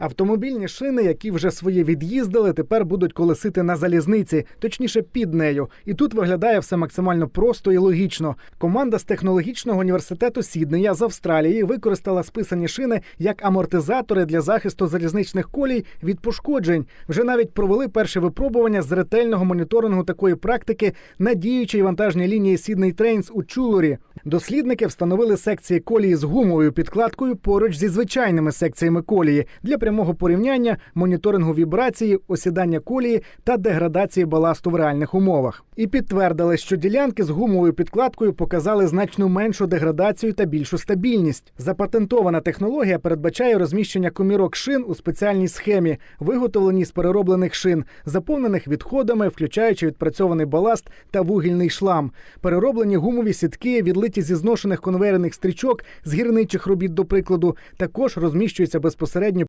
Автомобільні шини, які вже своє від'їздили, тепер будуть колесити на залізниці, точніше під нею. І тут виглядає все максимально просто і логічно. Команда з технологічного університету Сіднея з Австралії використала списані шини як амортизатори для захисту залізничних колій від пошкоджень. Вже навіть провели перші випробування з ретельного моніторингу такої практики на діючій вантажній лінії Сідней Трейнс у Чулорі. Дослідники встановили секції колії з гумовою підкладкою поруч зі звичайними секціями колії для прямого порівняння, моніторингу вібрації, осідання колії та деградації баласту в реальних умовах. І підтвердили, що ділянки з гумовою підкладкою показали значно меншу деградацію та більшу стабільність. Запатентована технологія передбачає розміщення комірок шин у спеціальній схемі, виготовленій з перероблених шин, заповнених відходами, включаючи відпрацьований баласт та вугільний шлам. Перероблені гумові сітки, відлиті зі зношених конвейерних стрічок з гірничих робіт, до прикладу, також розміщуються безпосередньо